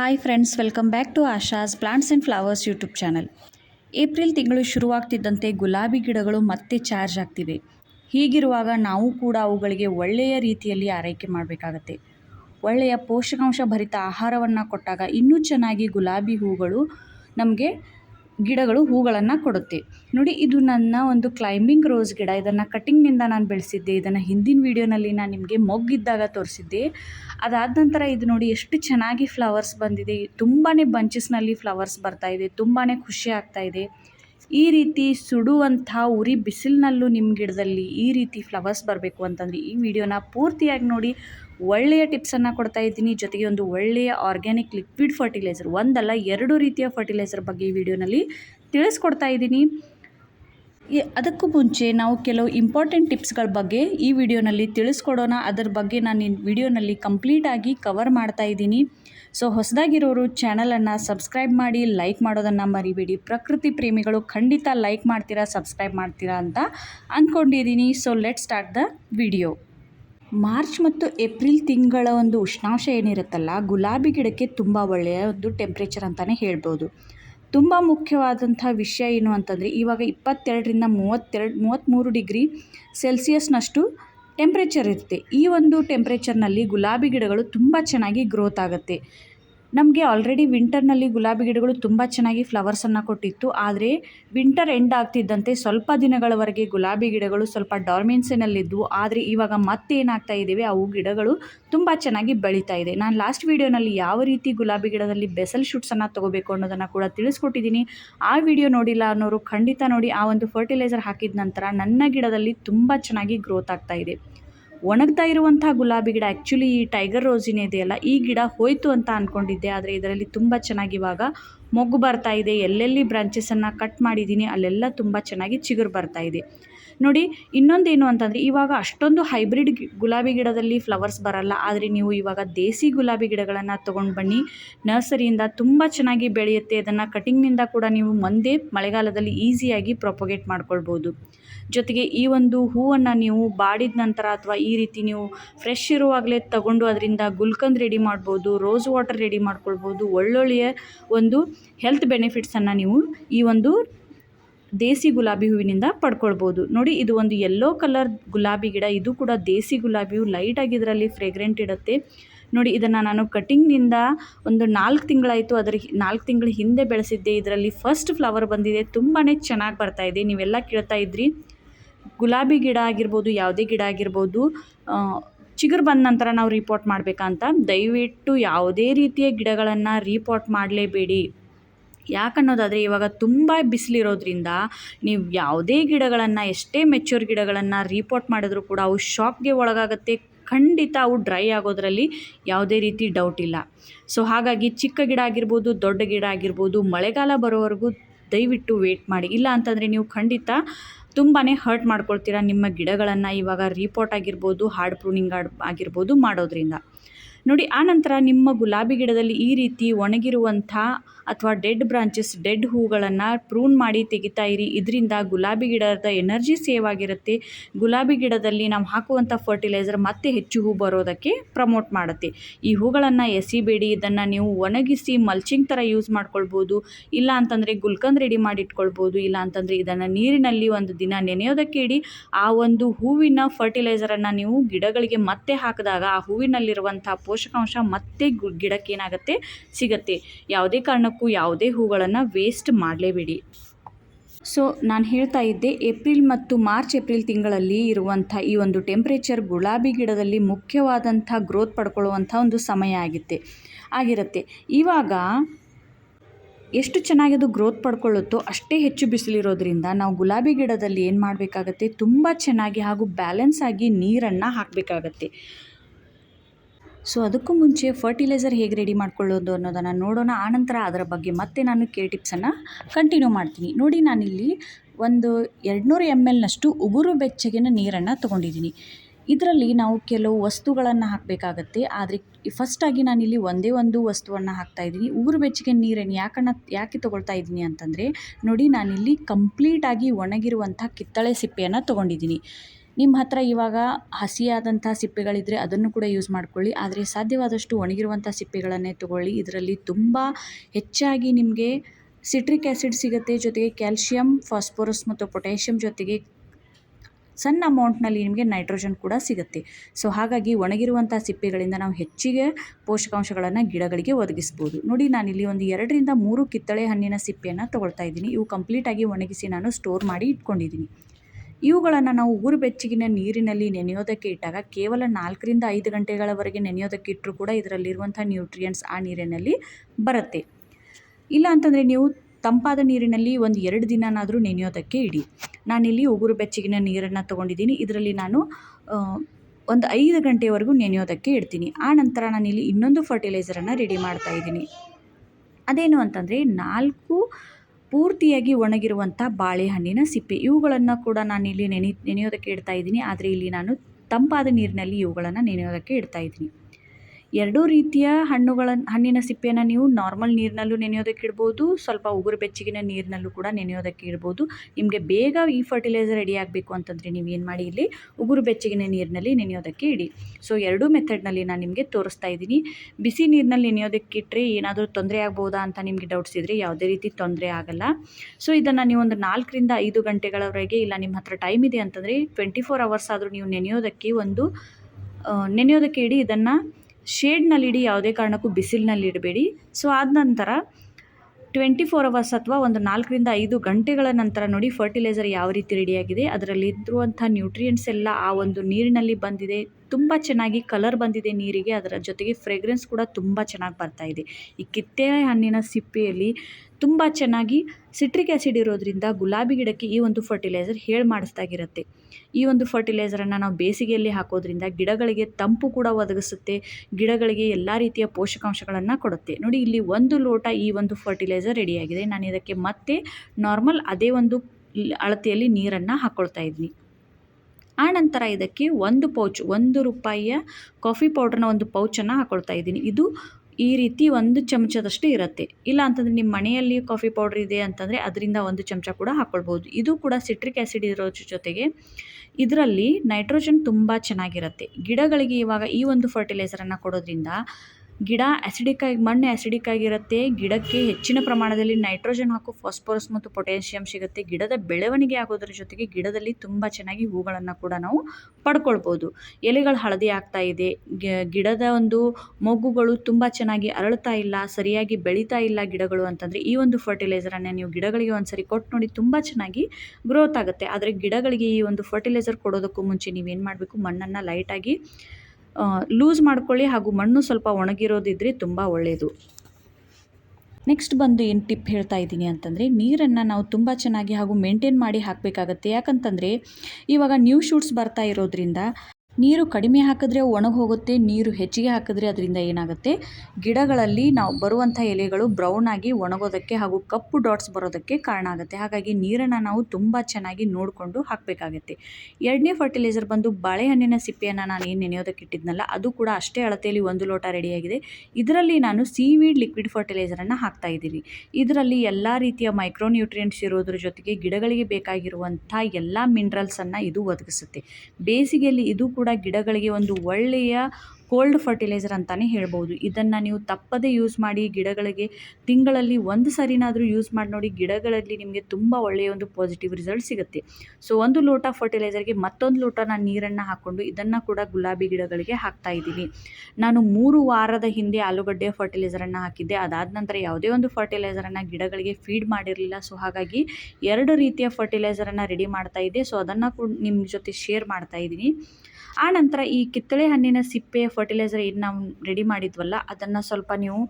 Hi friends welcome back to Asha's plants and flowers YouTube channel April ತಿಂಗಳು ಶುರುವಾಗ್ತಿದ್ದಂತೆ ಗುಲಾಬಿ ಗಿಡಗಳು ಮತ್ತೆ ಚಾರ್ಜ್ ಆಗ್ತಿವೆ. ಹೀಗಿರುವಾಗ ನಾವು ಕೂಡ ಅವುಗಳಿಗೆ ಒಳ್ಳೆಯ ರೀತಿಯಲ್ಲಿ ಆರೈಕೆ ಮಾಡಬೇಕಾಗತ್ತೆ. ಒಳ್ಳೆಯ ಪೋಷಕಾಂಶ ಭರಿತ ಆಹಾರವನ್ನು ಕೊಟ್ಟಾಗ ಇನ್ನೂ ಚೆನ್ನಾಗಿ ಗುಲಾಬಿ ಹೂಗಳು ನಮಗೆ ಗಿಡಗಳು ಹೂಗಳನ್ನು ಕೊಡುತ್ತೆ. ನೋಡಿ, ಇದು ನನ್ನ ಒಂದು ಕ್ಲೈಂಬಿಂಗ್ ರೋಸ್ ಗಿಡ. ಇದನ್ನು ಕಟಿಂಗ್ನಿಂದ ನಾನು ಬೆಳೆಸಿದ್ದೆ. ಇದನ್ನು ಹಿಂದಿನ ವೀಡಿಯೋನಲ್ಲಿ ನಾನು ನಿಮಗೆ ಮೊಗ್ಗಿದ್ದಾಗ ತೋರಿಸಿದ್ದೆ. ಅದಾದ ನಂತರ ಇದು ನೋಡಿ ಎಷ್ಟು ಚೆನ್ನಾಗಿ ಫ್ಲವರ್ಸ್ ಬಂದಿದೆ. ತುಂಬಾ ಬಂಚಸ್ನಲ್ಲಿ ಫ್ಲವರ್ಸ್ ಬರ್ತಾ ಇದೆ. ತುಂಬಾ ಖುಷಿ ಆಗ್ತಾ ಇದೆ. ಈ ರೀತಿ ಸುಡುವಂಥ ಉರಿ ಬಿಸಿಲಿನಲ್ಲೂ ನಿಮ್ಮ ಗಿಡದಲ್ಲಿ ಈ ರೀತಿ ಫ್ಲವರ್ಸ್ ಬರಬೇಕು ಅಂತಂದರೆ ಈ ವಿಡಿಯೋನ ಪೂರ್ತಿಯಾಗಿ ನೋಡಿ ಒಳ್ಳೆಯ ಟಿಪ್ಸನ್ನು ಕೊಡ್ತಾ ಇದ್ದೀನಿ. ಜೊತೆಗೆ ಒಂದು ಒಳ್ಳೆಯ ಆರ್ಗ್ಯಾನಿಕ್ ಲಿಕ್ವಿಡ್ ಫರ್ಟಿಲೈಸರ್ ಒಂದಲ್ಲ, ಎರಡು ರೀತಿಯ ಫರ್ಟಿಲೈಸರ್ ಬಗ್ಗೆ ಈ ವಿಡಿಯೋನಲ್ಲಿ ತಿಳಿಸ್ಕೊಡ್ತಾ ಇದ್ದೀನಿ. ಅದಕ್ಕೂ ಮುಂಚೆ ನಾವು ಕೆಲವು ಇಂಪಾರ್ಟೆಂಟ್ ಟಿಪ್ಸ್ಗಳ ಬಗ್ಗೆ ಈ ವಿಡಿಯೋನಲ್ಲಿ ತಿಳಿಸ್ಕೊಡೋಣ. ಅದರ ಬಗ್ಗೆ ನಾನು ಈ ವಿಡಿಯೋನಲ್ಲಿ ಕಂಪ್ಲೀಟಾಗಿ ಕವರ್ ಮಾಡ್ತಾ ಇದ್ದೀನಿ. ಸೊ ಹೊಸದಾಗಿರೋರು ಚಾನಲನ್ನು ಸಬ್ಸ್ಕ್ರೈಬ್ ಮಾಡಿ ಲೈಕ್ ಮಾಡೋದನ್ನು ಮರಿಬೇಡಿ. ಪ್ರಕೃತಿ ಪ್ರೇಮಿಗಳು ಖಂಡಿತ ಲೈಕ್ ಮಾಡ್ತೀರಾ ಸಬ್ಸ್ಕ್ರೈಬ್ ಮಾಡ್ತೀರಾ ಅಂತ ಅಂದ್ಕೊಂಡಿದ್ದೀನಿ so let start the video March ಮತ್ತು ಏಪ್ರಿಲ್ ತಿಂಗಳ ಒಂದು ಉಷ್ಣಾಂಶ ಏನಿರುತ್ತಲ್ಲ, ಗುಲಾಬಿ ಗಿಡಕ್ಕೆ ತುಂಬ ಒಳ್ಳೆಯ ಒಂದು ಟೆಂಪ್ರೇಚರ್ ಅಂತಲೇ ಹೇಳ್ಬೋದು. ತುಂಬ ಮುಖ್ಯವಾದಂಥ ವಿಷಯ ಏನು ಅಂತಂದರೆ, ಇವಾಗ ಇಪ್ಪತ್ತೆರಡರಿಂದ ಮೂವತ್ತೆರಡು, ಮೂವತ್ತ್ಮೂರು ಡಿಗ್ರಿ ಸೆಲ್ಸಿಯಸ್ನಷ್ಟು ಟೆಂಪ್ರೇಚರ್ ಇರುತ್ತೆ. ಈ ಒಂದು ಟೆಂಪ್ರೇಚರ್ನಲ್ಲಿ ಗುಲಾಬಿ ಗಿಡಗಳು ತುಂಬ ಚೆನ್ನಾಗಿ ಗ್ರೋತ್ ಆಗುತ್ತೆ. ನಮಗೆ ಆಲ್ರೆಡಿ ವಿಂಟರ್ನಲ್ಲಿ ಗುಲಾಬಿ ಗಿಡಗಳು ತುಂಬ ಚೆನ್ನಾಗಿ ಫ್ಲವರ್ಸನ್ನು ಕೊಟ್ಟಿತ್ತು. ಆದರೆ ವಿಂಟರ್ ಎಂಡ್ ಆಗ್ತಿದ್ದಂತೆ ಸ್ವಲ್ಪ ದಿನಗಳವರೆಗೆ ಗುಲಾಬಿ ಗಿಡಗಳು ಸ್ವಲ್ಪ ಡಾರ್ಮೆನ್ಸಿನಲ್ಲಿದ್ದವು ಆದರೆ ಇವಾಗ ಮತ್ತೆ ಏನಾಗ್ತಾ ಇದ್ದೇವೆ ಅವು ಗಿಡಗಳು ತುಂಬ ಚೆನ್ನಾಗಿ ಬೆಳೀತಾ ಇದೆ. ನಾನು ಲಾಸ್ಟ್ ವೀಡಿಯೋನಲ್ಲಿ ಯಾವ ರೀತಿ ಗುಲಾಬಿ ಗಿಡದಲ್ಲಿ ಬೆಸಲ್ ಶೂಟ್ಸನ್ನು ತೊಗೋಬೇಕು ಅನ್ನೋದನ್ನು ಕೂಡ ತಿಳಿಸ್ಕೊಟ್ಟಿದ್ದೀನಿ. ಆ ವಿಡಿಯೋ ನೋಡಿಲ್ಲ ಅನ್ನೋರು ಖಂಡಿತ ನೋಡಿ, ಆ ಒಂದು ಫರ್ಟಿಲೈಸರ್ ಹಾಕಿದ ನಂತರ ನನ್ನ ಗಿಡದಲ್ಲಿ ತುಂಬ ಚೆನ್ನಾಗಿ ಗ್ರೋತ್ ಆಗ್ತಾ ಇದೆ. ಒಣಗ್ತಾ ಇರುವಂಥ ಗುಲಾಬಿ ಗಿಡ. ಆ್ಯಕ್ಚುಲಿ ಈ ಟೈಗರ್ ರೋಸಿನೇ ಇದೆಯಲ್ಲ, ಈ ಗಿಡ ಹೋಯಿತು ಅಂತ ಅಂದ್ಕೊಂಡಿದ್ದೆ ಆದರೆ ಇದರಲ್ಲಿ ತುಂಬ ಚೆನ್ನಾಗಿ ಇವಾಗ ಮೊಗ್ಗು ಬರ್ತಾ ಇದೆ. ಎಲ್ಲೆಲ್ಲಿ ಬ್ರಾಂಚಸನ್ನು ಕಟ್ ಮಾಡಿದ್ದೀನಿ ಅಲ್ಲೆಲ್ಲ ತುಂಬ ಚೆನ್ನಾಗಿ ಚಿಗುರು ಬರ್ತಾ ಇದೆ. ನೋಡಿ, ಇನ್ನೊಂದೇನು ಅಂತಂದರೆ, ಇವಾಗ ಅಷ್ಟೊಂದು ಹೈಬ್ರಿಡ್ ಗುಲಾಬಿ ಗಿಡದಲ್ಲಿ ಫ್ಲವರ್ಸ್ ಬರಲ್ಲ, ಆದರೆ ನೀವು ಇವಾಗ ದೇಸಿ ಗುಲಾಬಿ ಗಿಡಗಳನ್ನು ತೊಗೊಂಡು ಬನ್ನಿ. ನರ್ಸರಿಯಿಂದ ತುಂಬ ಚೆನ್ನಾಗಿ ಬೆಳೆಯುತ್ತೆ. ಅದನ್ನು ಕಟಿಂಗ್ನಿಂದ ಕೂಡ ನೀವು ಮುಂದೆ ಮಳೆಗಾಲದಲ್ಲಿ ಈಸಿಯಾಗಿ ಪ್ರೊಪೊಗೇಟ್ ಮಾಡ್ಕೊಳ್ಬೋದು. ಜೊತೆಗೆ ಈ ಒಂದು ಹೂವನ್ನು ನೀವು ಬಾಡಿದ ನಂತರ ಅಥವಾ ಈ ರೀತಿ ನೀವು ಫ್ರೆಶ್ ಇರುವಾಗಲೇ ತಗೊಂಡು ಅದರಿಂದ ಗುಲ್ಕಂದ್ ರೆಡಿ ಮಾಡ್ಬೋದು ರೋಸ್ ವಾಟರ್ ರೆಡಿ ಮಾಡ್ಕೊಳ್ಬೋದು, ಒಳ್ಳೊಳ್ಳೆಯ ಒಂದು ಹೆಲ್ತ್ ಬೆನಿಫಿಟ್ಸನ್ನು ನೀವು ಈ ಒಂದು ದೇಸಿ ಗುಲಾಬಿ ಹೂವಿನಿಂದ ಪಡ್ಕೊಳ್ಬೋದು. ನೋಡಿ, ಇದು ಒಂದು ಯೆಲ್ಲೋ ಕಲರ್ ಗುಲಾಬಿ ಗಿಡ, ಇದು ಕೂಡ ದೇಸಿ ಗುಲಾಬಿ ಹೂ ಲೈಟಾಗಿ ಇದರಲ್ಲಿ ಫ್ರೇಗ್ರೆಂಟ್ ಇಡುತ್ತೆ. ನೋಡಿ, ಇದನ್ನು ನಾನು ಕಟಿಂಗ್ನಿಂದ ಒಂದು ನಾಲ್ಕು ತಿಂಗಳಾಯಿತು, ಅದರ ನಾಲ್ಕು ತಿಂಗಳ ಹಿಂದೆ ಬೆಳೆಸಿದ್ದೆ. ಇದರಲ್ಲಿ ಫಸ್ಟ್ ಫ್ಲವರ್ ಬಂದಿದೆ ತುಂಬಾ ಚೆನ್ನಾಗಿ ಬರ್ತಾ ಇದೆ. ನೀವೆಲ್ಲ ಕೇಳ್ತಾ ಇದ್ರಿ. ಗುಲಾಬಿ ಗಿಡ ಆಗಿರ್ಬೋದು, ಯಾವುದೇ ಗಿಡ ಆಗಿರ್ಬೋದು ಚಿಗುರು ಬಂದ ನಂತರ ನಾವು ರಿಪೋರ್ಟ್ ಮಾಡಬೇಕಂತ ದಯವಿಟ್ಟು ಯಾವುದೇ ರೀತಿಯ ಗಿಡಗಳನ್ನು ರಿಪೋರ್ಟ್ ಮಾಡಲೇಬೇಡಿ. ಯಾಕನ್ನೋದಾದರೆ ಇವಾಗ ತುಂಬ ಬಿಸಿಲಿರೋದ್ರಿಂದ ನೀವು ಯಾವುದೇ ಗಿಡಗಳನ್ನು, ಎಷ್ಟೇ ಮೆಚ್ಯೂರ್ ಗಿಡಗಳನ್ನು ರಿಪೋರ್ಟ್ ಮಾಡಿದ್ರು ಕೂಡ ಅವು ಶಾಕ್ಗೆ ಒಳಗಾಗುತ್ತೆ. ಖಂಡಿತ ಅವು ಡ್ರೈ ಆಗೋದ್ರಲ್ಲಿ ಯಾವುದೇ ರೀತಿ ಡೌಟ್ ಇಲ್ಲ. ಸೊ ಹಾಗಾಗಿ ಚಿಕ್ಕ ಗಿಡ ಆಗಿರ್ಬೋದು, ದೊಡ್ಡ ಗಿಡ ಆಗಿರ್ಬೋದು, ಮಳೆಗಾಲ ಬರೋವರೆಗೂ ದಯವಿಟ್ಟು ವೇಟ್ ಮಾಡಿ. ಇಲ್ಲ ಅಂತಂದರೆ ನೀವು ಖಂಡಿತ ತುಂಬಾ ಹರ್ಟ್ ಮಾಡ್ಕೊಳ್ತೀರಾ ನಿಮ್ಮ ಗಿಡಗಳನ್ನು ಇವಾಗ ರಿಪೋರ್ಟ್ ಆಗಿರ್ಬೋದು ಹಾರ್ಡ್ ಪ್ರೂನಿಂಗ್ ಆಗಿರ್ಬೋದು ಮಾಡೋದ್ರಿಂದ. ನೋಡಿ ಆನಂತರ ನಿಮ್ಮ ಗುಲಾಬಿ ಗಿಡದಲ್ಲಿ ಈ ರೀತಿ ಒಣಗಿರುವಂಥ ಅಥವಾ ಡೆಡ್ ಬ್ರಾಂಚಸ್, ಡೆಡ್ ಹೂಗಳನ್ನು ಪ್ರೂನ್ ಮಾಡಿ ತೆಗಿತಾ ಇರಿ. ಇದರಿಂದ ಗುಲಾಬಿ ಗಿಡದ ಎನರ್ಜಿ ಸೇವ್ ಆಗಿರುತ್ತೆ. ಗುಲಾಬಿ ಗಿಡದಲ್ಲಿ ನಾವು ಹಾಕುವಂಥ ಫರ್ಟಿಲೈಸರ್ ಮತ್ತೆ ಹೆಚ್ಚು ಹೂ ಬರೋದಕ್ಕೆ ಪ್ರಮೋಟ್ ಮಾಡುತ್ತೆ. ಈ ಹೂಗಳನ್ನು ಎಸಿಬೇಡಿ, ಇದನ್ನು ನೀವು ಒಣಗಿಸಿ ಮಲ್ಚಿಂಗ್ ಥರ ಯೂಸ್ ಮಾಡ್ಕೊಳ್ಬೋದು. ಇಲ್ಲ ಅಂತಂದರೆ ಗುಲ್ಕಂದ್ ರೆಡಿ ಮಾಡಿ ಇಟ್ಕೊಳ್ಬೋದು. ಇಲ್ಲ ಅಂತಂದರೆ ಇದನ್ನು ನೀರಿನಲ್ಲಿ ಒಂದು ದಿನ ನೆನೆಯೋದಕ್ಕೆ ಇಡಿ. ಆ ಒಂದು ಹೂವಿನ ಫರ್ಟಿಲೈಸರನ್ನು ನೀವು ಗಿಡಗಳಿಗೆ ಮತ್ತೆ ಹಾಕಿದಾಗ ಆ ಹೂವಿನಲ್ಲಿರುವಂಥ ಪೋಷಕಾಂಶ ಮತ್ತೆ ಗಿಡಕ್ಕೆ ಏನಾಗುತ್ತೆ ಸಿಗತ್ತೆ. ಯಾವುದೇ ಕಾರಣಕ್ಕೂ ಯಾವುದೇ ಹೂಗಳನ್ನು ವೇಸ್ಟ್ ಮಾಡಲೇಬೇಡಿ. ಸೊ ನಾನು ಹೇಳ್ತಾ ಇದ್ದೆ, ಏಪ್ರಿಲ್ ಮತ್ತು ಮಾರ್ಚ್, ಏಪ್ರಿಲ್ ತಿಂಗಳಲ್ಲಿ ಇರುವಂಥ ಈ ಒಂದು ಟೆಂಪ್ರೇಚರ್ ಗುಲಾಬಿ ಗಿಡದಲ್ಲಿ ಮುಖ್ಯವಾದಂಥ ಗ್ರೋತ್ ಪಡ್ಕೊಳ್ಳುವಂಥ ಒಂದು ಸಮಯ ಆಗಿತ್ತೆ. ಆಗಿರುತ್ತೆ. ಇವಾಗ ಎಷ್ಟು ಚೆನ್ನಾಗಿ ಅದು ಗ್ರೋತ್ ಪಡ್ಕೊಳ್ಳುತ್ತೋ ಅಷ್ಟೇ ಹೆಚ್ಚು ಬಿಸಿಲಿರೋದ್ರಿಂದ ನಾವು ಗುಲಾಬಿ ಗಿಡದಲ್ಲಿ ಏನು ಮಾಡಬೇಕಾಗತ್ತೆ? ತುಂಬ ಚೆನ್ನಾಗಿ ಹಾಗೂ ಬ್ಯಾಲೆನ್ಸ್ ಆಗಿ ನೀರನ್ನು ಹಾಕಬೇಕಾಗತ್ತೆ. ಸೊ ಅದಕ್ಕೂ ಮುಂಚೆ ಫರ್ಟಿಲೈಸರ್ ಹೇಗೆ ರೆಡಿ ಮಾಡ್ಕೊಳ್ಳೋದು ಅನ್ನೋದನ್ನು ನೋಡೋಣ. ಆನಂತರ ಅದರ ಬಗ್ಗೆ ಮತ್ತೆ ನಾನು ಕೆ ಟಿಪ್ಸನ್ನು ಕಂಟಿನ್ಯೂ ಮಾಡ್ತೀನಿ. ನೋಡಿ, ನಾನಿಲ್ಲಿ ಒಂದು ಎರಡುನೂರು ಎಂ ಎಲ್ನಷ್ಟು ಉಗುರು ಬೆಚ್ಚಗಿನ ನೀರನ್ನು ತೊಗೊಂಡಿದ್ದೀನಿ. ಇದರಲ್ಲಿ ನಾವು ಕೆಲವು ವಸ್ತುಗಳನ್ನು ಹಾಕಬೇಕಾಗತ್ತೆ. ಆದರೆ ಫಸ್ಟಾಗಿ ನಾನಿಲ್ಲಿ ಒಂದೇ ಒಂದು ವಸ್ತುವನ್ನು ಹಾಕ್ತಾಯಿದ್ದೀನಿ ಉಗುರು ಬೆಚ್ಚಗೆ ನೀರನ್ನು ಯಾಕನ್ನ ಯಾಕೆ ತೊಗೊಳ್ತಾ ಇದ್ದೀನಿ ಅಂತಂದರೆ, ನೋಡಿ, ನಾನಿಲ್ಲಿ ಕಂಪ್ಲೀಟಾಗಿ ಒಣಗಿರುವಂಥ ಕಿತ್ತಳೆ ಸಿಪ್ಪೆಯನ್ನು ತೊಗೊಂಡಿದ್ದೀನಿ. ನಿಮ್ಮ ಹತ್ರ ಇವಾಗ ಹಸಿಯಾದಂಥ ಸಿಪ್ಪೆಗಳಿದ್ದರೆ ಅದನ್ನು ಕೂಡ ಯೂಸ್ ಮಾಡ್ಕೊಳ್ಳಿ. ಆದರೆ ಸಾಧ್ಯವಾದಷ್ಟು ಒಣಗಿರುವಂಥ ಸಿಪ್ಪೆಗಳನ್ನೇ ತಗೊಳ್ಳಿ. ಇದರಲ್ಲಿ ತುಂಬ ಹೆಚ್ಚಾಗಿ ನಿಮಗೆ ಸಿಟ್ರಿಕ್ ಆ್ಯಸಿಡ್ ಸಿಗುತ್ತೆ, ಜೊತೆಗೆ ಕ್ಯಾಲ್ಶಿಯಂ ಫಾಸ್ಫರಸ್ ಮತ್ತು ಪೊಟ್ಯಾಷಿಯಮ್ ಜೊತೆಗೆ ಸಣ್ಣ ಅಮೌಂಟ್ನಲ್ಲಿ ನಿಮಗೆ ನೈಟ್ರೋಜನ್ ಕೂಡ ಸಿಗುತ್ತೆ. ಸೊ ಹಾಗಾಗಿ ಒಣಗಿರುವಂಥ ಸಿಪ್ಪೆಗಳಿಂದ ನಾವು ಹೆಚ್ಚಿಗೆ ಪೋಷಕಾಂಶಗಳನ್ನು ಗಿಡಗಳಿಗೆ ಒದಗಿಸ್ಬೋದು. ನೋಡಿ, ನಾನಿಲ್ಲಿ ಒಂದು ಎರಡರಿಂದ ಮೂರು ಕಿತ್ತಳೆ ಹಣ್ಣಿನ ಸಿಪ್ಪೆಯನ್ನು ತೊಗೊಳ್ತಾ ಇದ್ದೀನಿ. ಇವು ಕಂಪ್ಲೀಟಾಗಿ ಒಣಗಿಸಿ ನಾನು ಸ್ಟೋರ್ ಮಾಡಿ ಇಟ್ಕೊಂಡಿದ್ದೀನಿ. ಇವುಗಳನ್ನು ನಾವು ಊರು ಬೆಚ್ಚಗಿನ ನೀರಿನಲ್ಲಿ ನೆನೆಯೋದಕ್ಕೆ ಇಟ್ಟಾಗ ಕೇವಲ ನಾಲ್ಕರಿಂದ ಐದು ಗಂಟೆಗಳವರೆಗೆ ನೆನೆಯೋದಕ್ಕೆ ಇಟ್ಟರೂ ಕೂಡ ಇದರಲ್ಲಿರುವಂಥ ನ್ಯೂಟ್ರಿಯೆಂಟ್ಸ್ ಆ ನೀರಿನಲ್ಲಿ ಬರುತ್ತೆ. ಇಲ್ಲ ಅಂತಂದರೆ ನೀವು ತಂಪಾದ ನೀರಿನಲ್ಲಿ ಒಂದು ಎರಡು ದಿನನಾದರೂ ನೆನೆಯೋದಕ್ಕೆ ಇಡಿ. ನಾನಿಲ್ಲಿ ಉಗುರು ಬೆಚ್ಚಗಿನ ನೀರನ್ನು ತೊಗೊಂಡಿದ್ದೀನಿ. ಇದರಲ್ಲಿ ನಾನು ಒಂದು ಐದು ಗಂಟೆವರೆಗೂ ನೆನೆಯೋದಕ್ಕೆ ಇಡ್ತೀನಿ. ಆ ನಂತರ ನಾನಿಲ್ಲಿ ಇನ್ನೊಂದು ಫರ್ಟಿಲೈಸರನ್ನು ರೆಡಿ ಮಾಡ್ತಾ ಇದ್ದೀನಿ. ಅದೇನು ಅಂತಂದರೆ ನಾಲ್ಕು ಪೂರ್ತಿಯಾಗಿ ಒಣಗಿರುವಂಥ ಬಾಳೆಹಣ್ಣಿನ ಸಿಪ್ಪೆ. ಇವುಗಳನ್ನು ಕೂಡ ನಾನಿಲ್ಲಿ ನೆನೆ, ನೆನೆಯೋದಕ್ಕೆ ಇಡ್ತಾ ಇದ್ದೀನಿ. ಆದರೆ ಇಲ್ಲಿ ನಾನು ತಂಪಾದ ನೀರಿನಲ್ಲಿ ಇವುಗಳನ್ನು ನೆನೆಯೋದಕ್ಕೆ ಇಡ್ತಾ ಇದ್ದೀನಿ. ಎರಡೂ ರೀತಿಯ ಹಣ್ಣುಗಳ ಹಣ್ಣಿನ ಸಿಪ್ಪೆಯನ್ನು ನೀವು ನಾರ್ಮಲ್ ನೀರಿನಲ್ಲೂ ನೆನೆಯೋದಕ್ಕೆ ಇಡ್ಬೋದು, ಸ್ವಲ್ಪ ಉಗುರು ಬೆಚ್ಚಗಿನ ನೀರಿನಲ್ಲೂ ಕೂಡ ನೆನೆಯೋದಕ್ಕೆ ಇಡ್ಬೋದು. ನಿಮಗೆ ಬೇಗ ಈ ಫರ್ಟಿಲೈಸರ್ ರೆಡಿ ಆಗಬೇಕು ಅಂತಂದರೆ ನೀವು ಏನು ಮಾಡಿ ಇಲ್ಲಿ ಉಗುರು ಬೆಚ್ಚಗಿನ ನೀರಿನಲ್ಲಿ ನೆನೆಯೋದಕ್ಕೆ ಇಡಿ. ಸೊ ಎರಡೂ ಮೆಥಡ್ನಲ್ಲಿ ನಾನು ನಿಮಗೆ ತೋರಿಸ್ತಾ ಇದ್ದೀನಿ. ಬಿಸಿ ನೀರಿನಲ್ಲಿ ನೆನೆಯೋದಕ್ಕೆ ಇಟ್ಟರೆ ಏನಾದರೂ ತೊಂದರೆ ಆಗ್ಬೋದಾ ಅಂತ ನಿಮಗೆ ಡೌಟ್ಸ್ ಇದ್ದರೆ ಯಾವುದೇ ರೀತಿ ತೊಂದರೆ ಆಗಲ್ಲ. ಸೊ ಇದನ್ನು ನೀವು ಒಂದು ನಾಲ್ಕರಿಂದ ಐದು ಗಂಟೆಗಳವರೆಗೆ ಇಲ್ಲ ನಿಮ್ಮ ಹತ್ರ ಟೈಮ್ ಇದೆ ಅಂತಂದರೆ ಟ್ವೆಂಟಿ ಫೋರ್ ಅವರ್ಸ್ ಆದರೂ ನೀವು ನೆನೆಯೋದಕ್ಕೆ ಒಂದು ನೆನೆಯೋದಕ್ಕೆ ಇಡಿ. ಇದನ್ನು ಶೇಡ್ನಲ್ಲಿಡಿ ಯಾವುದೇ ಕಾರಣಕ್ಕೂ ಬಿಸಿಲಿನಲ್ಲಿ ಇಡಬೇಡಿ. ಸೊ, ಆದ ನಂತರ ಟ್ವೆಂಟಿ ಫೋರ್ ಅವರ್ಸ್ ಅಥವಾ ಒಂದು ನಾಲ್ಕರಿಂದ ಐದು ಗಂಟೆಗಳ ನಂತರ ನೋಡಿ ಫರ್ಟಿಲೈಸರ್ ಯಾವ ರೀತಿ ರೆಡಿಯಾಗಿದೆ. ಅದರಲ್ಲಿರುವಂಥ ನ್ಯೂಟ್ರಿಯೆಂಟ್ಸ್ ಎಲ್ಲ ಆ ಒಂದು ನೀರಿನಲ್ಲಿ ಬಂದಿದೆ. ತುಂಬ ಚೆನ್ನಾಗಿ ಕಲರ್ ಬಂದಿದೆ ನೀರಿಗೆ. ಅದರ ಜೊತೆಗೆ ಫ್ರೆಗ್ರೆನ್ಸ್ ಕೂಡ ತುಂಬ ಚೆನ್ನಾಗಿ ಬರ್ತಾ ಇದೆ. ಈ ಕಿತ್ತಳೆ ಹಣ್ಣಿನ ಸಿಪ್ಪೆಯಲ್ಲಿ ತುಂಬ ಚೆನ್ನಾಗಿ ಸಿಟ್ರಿಕ್ ಆ್ಯಸಿಡ್ ಇರೋದ್ರಿಂದ ಗುಲಾಬಿ ಗಿಡಕ್ಕೆ ಈ ಒಂದು ಫರ್ಟಿಲೈಸರ್ ಹೇಳಿ ಮಾಡಿಸ್ದಾಗಿರುತ್ತೆ. ಈ ಒಂದು ಫರ್ಟಿಲೈಸರನ್ನು ನಾವು ಬೇಸಿಗೆಯಲ್ಲಿ ಹಾಕೋದ್ರಿಂದ ಗಿಡಗಳಿಗೆ ತಂಪು ಕೂಡ ಒದಗಿಸುತ್ತೆ, ಗಿಡಗಳಿಗೆ ಎಲ್ಲ ರೀತಿಯ ಪೋಷಕಾಂಶಗಳನ್ನು ಕೊಡುತ್ತೆ. ನೋಡಿ, ಇಲ್ಲಿ ಒಂದು ಲೋಟ ಈ ಒಂದು ಫರ್ಟಿಲೈಸರ್ ರೆಡಿಯಾಗಿದೆ. ನಾನು ಇದಕ್ಕೆ ಮತ್ತೆ ನಾರ್ಮಲ್ ಅದೇ ಒಂದು ಅಳತೆಯಲ್ಲಿ ನೀರನ್ನು ಹಾಕ್ಕೊಳ್ತಾ ಇದ್ದೀನಿ. ಆನಂತರ ನಂತರ ಇದಕ್ಕೆ ಒಂದು ಪೌಚ್, ಒಂದು ರೂಪಾಯಿಯ ಕಾಫಿ ಪೌಡ್ರನ್ನ ಒಂದು ಪೌಚನ್ನು ಹಾಕ್ಕೊಳ್ತಾ ಇದ್ದೀನಿ. ಇದು ಈ ರೀತಿ ಒಂದು ಚಮಚದಷ್ಟು ಇರುತ್ತೆ. ಇಲ್ಲ ಅಂತಂದರೆ ನಿಮ್ಮ ಮನೆಯಲ್ಲಿ ಕಾಫಿ ಪೌಡ್ರ್ ಇದೆ ಅಂತಂದರೆ ಅದರಿಂದ ಒಂದು ಚಮಚ ಕೂಡ ಹಾಕ್ಕೊಳ್ಬೋದು ಇದು ಕೂಡ ಸಿಟ್ರಿಕ್ ಆ್ಯಸಿಡ್ ಇರೋ ಜೊತೆಗೆ ಇದರಲ್ಲಿ ನೈಟ್ರೋಜನ್ ತುಂಬ ಚೆನ್ನಾಗಿರುತ್ತೆ. ಗಿಡಗಳಿಗೆ ಇವಾಗ ಈ ಒಂದು ಫರ್ಟಿಲೈಸರನ್ನು ಕೊಡೋದ್ರಿಂದ ಗಿಡ ಆ್ಯಸಿಡಿಕ್ ಆಗಿ, ಮಣ್ಣು ಆಸಿಡಿಕ್ ಆಗಿರುತ್ತೆ. ಗಿಡಕ್ಕೆ ಹೆಚ್ಚಿನ ಪ್ರಮಾಣದಲ್ಲಿ ನೈಟ್ರೋಜನ್ ಹಾಕೋ ಫಾಸ್ಫರಸ್ ಮತ್ತು ಪೊಟ್ಯಾಷಿಯಮ್ ಸಿಗುತ್ತೆ. ಗಿಡದ ಬೆಳವಣಿಗೆ ಆಗೋದ್ರ ಜೊತೆಗೆ ಗಿಡದಲ್ಲಿ ತುಂಬ ಚೆನ್ನಾಗಿ ಹೂಗಳನ್ನು ಕೂಡ ನಾವು ಪಡ್ಕೊಳ್ಬೋದು. ಎಲೆಗಳು ಹಳದಿ ಆಗ್ತಾ ಇದೆ. ಗಿಡದ ಒಂದು ಮೊಗ್ಗುಗಳು ತುಂಬ ಚೆನ್ನಾಗಿ ಅರಳ್ತಾ ಇಲ್ಲ, ಸರಿಯಾಗಿ ಬೆಳೀತಾ ಇಲ್ಲ ಗಿಡಗಳು ಅಂತಂದರೆ ಈ ಒಂದು ಫರ್ಟಿಲೈಸರನ್ನು ನೀವು ಗಿಡಗಳಿಗೆ ಒಂದು ಸರಿ ಕೊಟ್ಟು ನೋಡಿ ತುಂಬ ಚೆನ್ನಾಗಿ ಗ್ರೋತ್ ಆಗುತ್ತೆ. ಆದರೆ ಗಿಡಗಳಿಗೆ ಈ ಒಂದು ಫರ್ಟಿಲೈಸರ್ ಕೊಡೋದಕ್ಕೂ ಮುಂಚೆ ನೀವೇನು ಮಾಡಬೇಕು? ಮಣ್ಣನ್ನು ಲೈಟಾಗಿ ಲೂಸ್ ಮಾಡ್ಕೊಳ್ಳಿ ಹಾಗೂ ಮಣ್ಣು ಸ್ವಲ್ಪ ಒಣಗಿರೋದಿದ್ರೆ ತುಂಬ ಒಳ್ಳೆಯದು ನೆಕ್ಸ್ಟ್ ಬಂದು ಏನು ಟಿಪ್ ಹೇಳ್ತಾ ಇದ್ದೀನಿ ಅಂತಂದರೆ ನೀರನ್ನು ನಾವು ತುಂಬ ಚೆನ್ನಾಗಿ ಹಾಗೂ ಮೇಂಟೈನ್ ಮಾಡಿ ಹಾಕಬೇಕಾಗತ್ತೆ. ಯಾಕಂತಂದರೆ ಇವಾಗ ನ್ಯೂ ಶೂಟ್ಸ್ ಬರ್ತಾ ಇರೋದ್ರಿಂದ ನೀರು ಕಡಿಮೆ ಹಾಕಿದ್ರೆ ಒಣಗಿ ಹೋಗುತ್ತೆ, ನೀರು ಹೆಚ್ಚಿಗೆ ಹಾಕಿದ್ರೆ ಅದರಿಂದ ಏನಾಗುತ್ತೆ? ಗಿಡಗಳಲ್ಲಿ ನಾವು ಬರುವಂಥ ಎಲೆಗಳು ಬ್ರೌನ್ ಆಗಿ ಒಣಗೋದಕ್ಕೆ ಹಾಗೂ ಕಪ್ಪು ಡಾಟ್ಸ್ ಬರೋದಕ್ಕೆ ಕಾರಣ ಆಗುತ್ತೆ. ಹಾಗಾಗಿ ನೀರನ್ನು ನಾವು ತುಂಬ ಚೆನ್ನಾಗಿ ನೋಡಿಕೊಂಡು ಹಾಕಬೇಕಾಗತ್ತೆ. ಎರಡನೇ ಫರ್ಟಿಲೈಸರ್ ಬಂದು ಬಾಳೆಹಣ್ಣಿನ ಸಿಪ್ಪೆಯನ್ನು ನಾನು ಏನು ನೆನೆಯೋದಕ್ಕೆ ಇಟ್ಟಿದ್ನಲ್ಲ, ಅದು ಕೂಡ ಅಷ್ಟೇ ಅಳತೆಯಲ್ಲಿ ಒಂದು ಲೋಟ ರೆಡಿಯಾಗಿದೆ ಇದರಲ್ಲಿ ನಾನು ಸೀವೀಡ್ ಲಿಕ್ವಿಡ್ ಫರ್ಟಿಲೈಸರನ್ನು ಹಾಕ್ತಾ ಇದ್ದೀನಿ. ಇದರಲ್ಲಿ ಎಲ್ಲ ರೀತಿಯ ಮೈಕ್ರೋನ್ಯೂಟ್ರಿಯೆಂಟ್ಸ್ ಇರೋದ್ರ ಜೊತೆಗೆ ಗಿಡಗಳಿಗೆ ಬೇಕಾಗಿರುವಂಥ ಎಲ್ಲ ಮಿನರಲ್ಸನ್ನು ಇದು ಒದಗಿಸುತ್ತೆ. ಬೇಸಿಗೆಯಲ್ಲಿ ಇದು ಕೂಡ ಗಿಡಗಳಿಗೆ ಒಂದು ಒಳ್ಳೆಯ ಕೋಲ್ಡ್ ಫರ್ಟಿಲೈಸರ್ ಅಂತಲೇ ಹೇಳ್ಬೋದು. ಇದನ್ನು ನೀವು ತಪ್ಪದೇ ಯೂಸ್ ಮಾಡಿ ಗಿಡಗಳಿಗೆ ತಿಂಗಳಲ್ಲಿ ಒಂದು ಸರಿನಾದರೂ ಯೂಸ್ ಮಾಡಿ ನೋಡಿ ಗಿಡಗಳಲ್ಲಿ ನಿಮಗೆ ತುಂಬ ಒಳ್ಳೆಯ ಒಂದು ಪಾಸಿಟಿವ್ ರಿಸಲ್ಟ್ ಸಿಗುತ್ತೆ. ಸೊ ಒಂದು ಲೋಟ ಫರ್ಟಿಲೈಸರ್ಗೆ ಮತ್ತೊಂದು ಲೋಟ ನಾನು ನೀರನ್ನು ಹಾಕ್ಕೊಂಡು ಇದನ್ನು ಕೂಡ ಗುಲಾಬಿ ಗಿಡಗಳಿಗೆ ಹಾಕ್ತಾ ಇದ್ದೀನಿ. ನಾನು ಮೂರು ವಾರದ ಹಿಂದೆ ಆಲೂಗಡ್ಡೆ ಫರ್ಟಿಲೈಸರನ್ನು ಹಾಕಿದ್ದೆ. ಅದಾದ ನಂತರ ಯಾವುದೇ ಒಂದು ಫರ್ಟಿಲೈಸರನ್ನು ಗಿಡಗಳಿಗೆ ಫೀಡ್ ಮಾಡಿರಲಿಲ್ಲ. ಸೊ ಹಾಗಾಗಿ ಎರಡು ರೀತಿಯ ಫರ್ಟಿಲೈಸರನ್ನು ರೆಡಿ ಮಾಡ್ತಾ ಇದ್ದೆ. ಸೊ ಅದನ್ನು ಕೂಡ ನಿಮ್ಮ ಜೊತೆ ಶೇರ್ ಮಾಡ್ತಾ ಇದ್ದೀನಿ. ಆ ನಂತರ ಈ ಕಿತ್ತಳೆ ಹಣ್ಣಿನ ಸಿಪ್ಪೆ ಫರ್ಟಿಲೈಸರ್ ಏನು ನಾವು ರೆಡಿ ಮಾಡಿದ್ವಲ್ಲ, ಅದನ್ನು ಸ್ವಲ್ಪ ನೀವು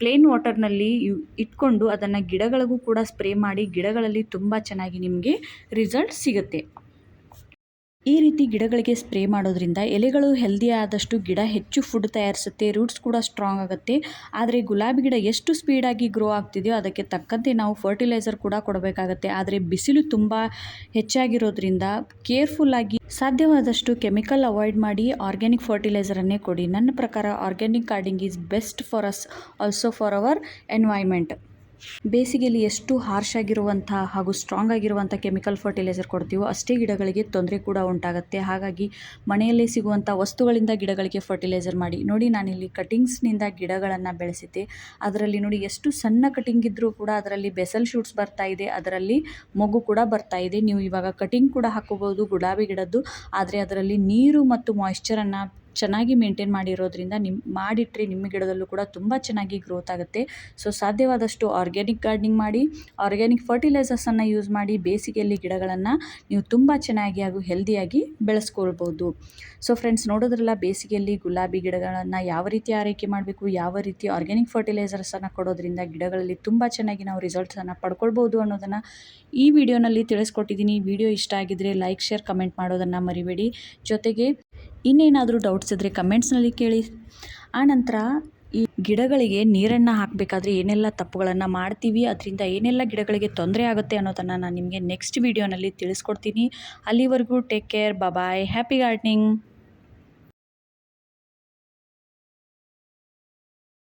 ಪ್ಲೇನ್ ವಾಟರ್ನಲ್ಲಿ ಇಟ್ಕೊಂಡು ಅದನ್ನು ಗಿಡಗಳಿಗೂ ಕೂಡ ಸ್ಪ್ರೇ ಮಾಡಿ ಗಿಡಗಳಲ್ಲಿ ತುಂಬ ಚೆನ್ನಾಗಿ ನಿಮಗೆ ರಿಸಲ್ಟ್ ಸಿಗುತ್ತೆ. ಈ ರೀತಿ ಗಿಡಗಳಿಗೆ ಸ್ಪ್ರೇ ಮಾಡೋದ್ರಿಂದ ಎಲೆಗಳು ಹೆಲ್ದಿ ಆದಷ್ಟು ಗಿಡ ಹೆಚ್ಚು ಫುಡ್ ತಯಾರಿಸುತ್ತೆ ರೂಟ್ಸ್ ಕೂಡ ಸ್ಟ್ರಾಂಗ್ ಆಗುತ್ತೆ. ಆದರೆ ಗುಲಾಬಿ ಗಿಡ ಎಷ್ಟು ಸ್ಪೀಡಾಗಿ ಗ್ರೋ ಆಗ್ತಿದೆಯೋ ಅದಕ್ಕೆ ತಕ್ಕಂತೆ ನಾವು ಫರ್ಟಿಲೈಸರ್ ಕೂಡ ಕೊಡಬೇಕಾಗತ್ತೆ. ಆದರೆ ಬಿಸಿಲು ತುಂಬ ಹೆಚ್ಚಾಗಿರೋದ್ರಿಂದ ಕೇರ್ಫುಲ್ಲಾಗಿ ಸಾಧ್ಯವಾದಷ್ಟು ಕೆಮಿಕಲ್ ಅವಾಯ್ಡ್ ಮಾಡಿ ಆರ್ಗ್ಯಾನಿಕ್ ಫರ್ಟಿಲೈಸರನ್ನೇ ಕೊಡಿ. ನನ್ನ ಪ್ರಕಾರ organic gardening is best for us also for our environment ಬೇಸಿಗೆಯಲ್ಲಿ ಎಷ್ಟು ಹಾರ್ಶ್ ಆಗಿರುವಂಥ ಹಾಗೂ ಸ್ಟ್ರಾಂಗ್ ಆಗಿರುವಂಥ ಕೆಮಿಕಲ್ ಫರ್ಟಿಲೈಸರ್ ಕೊಡ್ತೀವೋ ಅಷ್ಟೇ ಗಿಡಗಳಿಗೆ ತೊಂದರೆ ಕೂಡ ಉಂಟಾಗುತ್ತೆ. ಹಾಗಾಗಿ ಮನೆಯಲ್ಲೇ ಸಿಗುವಂಥ ವಸ್ತುಗಳಿಂದ ಗಿಡಗಳಿಗೆ ಫರ್ಟಿಲೈಸರ್ ಮಾಡಿ. ನೋಡಿ, ನಾನಿಲ್ಲಿ ಕಟಿಂಗ್ಸ್ನಿಂದ ಗಿಡಗಳನ್ನು ಬೆಳೆಸಿದ್ದೆ. ಅದರಲ್ಲಿ ನೋಡಿ ಎಷ್ಟು ಸಣ್ಣ ಕಟಿಂಗ್ ಇದ್ದರೂ ಕೂಡ ಅದರಲ್ಲಿ ಬೆಸಲ್ ಶೂಟ್ಸ್ ಬರ್ತಾ ಇದೆ. ಅದರಲ್ಲಿ ಮಗು ಕೂಡ ಬರ್ತಾ ಇದೆ. ನೀವು ಇವಾಗ ಕಟಿಂಗ್ ಕೂಡ ಹಾಕೋಬೋದು ಗುಲಾಬಿ ಗಿಡದ್ದು. ಆದರೆ ಅದರಲ್ಲಿ ನೀರು ಮತ್ತು ಮಾಯಿಶ್ಚರನ್ನು ಚೆನ್ನಾಗಿ ಮೇಂಟೈನ್ ಮಾಡಿರೋದ್ರಿಂದ ನಿಮ್ಮ ಮಾಡಿಟ್ಟರೆ ನಿಮ್ಮ ಗಿಡದಲ್ಲೂ ಕೂಡ ತುಂಬ ಚೆನ್ನಾಗಿ ಗ್ರೋತ್ ಆಗುತ್ತೆ. ಸೊ ಸಾಧ್ಯವಾದಷ್ಟು ಆರ್ಗ್ಯಾನಿಕ್ ಗಾರ್ಡ್ನಿಂಗ್ ಮಾಡಿ ಆರ್ಗ್ಯಾನಿಕ್ ಫರ್ಟಿಲೈಸರ್ಸನ್ನು ಯೂಸ್ ಮಾಡಿ ಬೇಸಿಗೆಯಲ್ಲಿ ಗಿಡಗಳನ್ನು ನೀವು ತುಂಬ ಚೆನ್ನಾಗಿ ಹಾಗೂ ಹೆಲ್ದಿಯಾಗಿ ಬೆಳೆಸ್ಕೊಳ್ಬೋದು. ಸೊ ಫ್ರೆಂಡ್ಸ್ ನೋಡೋದ್ರಲ್ಲ ಬೇಸಿಗೆಯಲ್ಲಿ ಗುಲಾಬಿ ಗಿಡಗಳನ್ನು ಯಾವ ರೀತಿ ಆರೈಕೆ ಮಾಡಬೇಕು, ಯಾವ ರೀತಿ ಆರ್ಗ್ಯಾನಿಕ್ ಫರ್ಟಿಲೈಸರ್ಸನ್ನು ಕೊಡೋದ್ರಿಂದ ಗಿಡಗಳಲ್ಲಿ ತುಂಬ ಚೆನ್ನಾಗಿ ನಾವು ರಿಸಲ್ಟ್ಸನ್ನು ಪಡ್ಕೊಳ್ಬೋದು ಅನ್ನೋದನ್ನು ಈ ವಿಡಿಯೋನಲ್ಲಿ ತಿಳಿಸ್ಕೊಟ್ಟಿದ್ದೀನಿ. ವಿಡಿಯೋ ಇಷ್ಟ ಆಗಿದ್ದರೆ ಲೈಕ್ ಶೇರ್ ಕಮೆಂಟ್ ಮಾಡೋದನ್ನು ಮರಿಬೇಡಿ. ಜೊತೆಗೆ ಇನ್ನೇನಾದರೂ ಡೌಟ್ಸ್ ಇದ್ದರೆ ಕಮೆಂಟ್ಸ್ನಲ್ಲಿ ಕೇಳಿ. ಆನಂತರ ಈ ಗಿಡಗಳಿಗೆ ನೀರನ್ನು ಹಾಕಬೇಕಾದ್ರೆ ಏನೆಲ್ಲ ತಪ್ಪುಗಳನ್ನು ಮಾಡ್ತೀವಿ, ಅದರಿಂದ ಏನೆಲ್ಲ ಗಿಡಗಳಿಗೆ ತೊಂದರೆ ಆಗುತ್ತೆ ಅನ್ನೋದನ್ನು ನಾನು ನಿಮಗೆ ನೆಕ್ಸ್ಟ್ ವೀಡಿಯೋನಲ್ಲಿ ತಿಳಿಸ್ಕೊಡ್ತೀನಿ. ಅಲ್ಲಿವರೆಗೂ take care bye happy gardening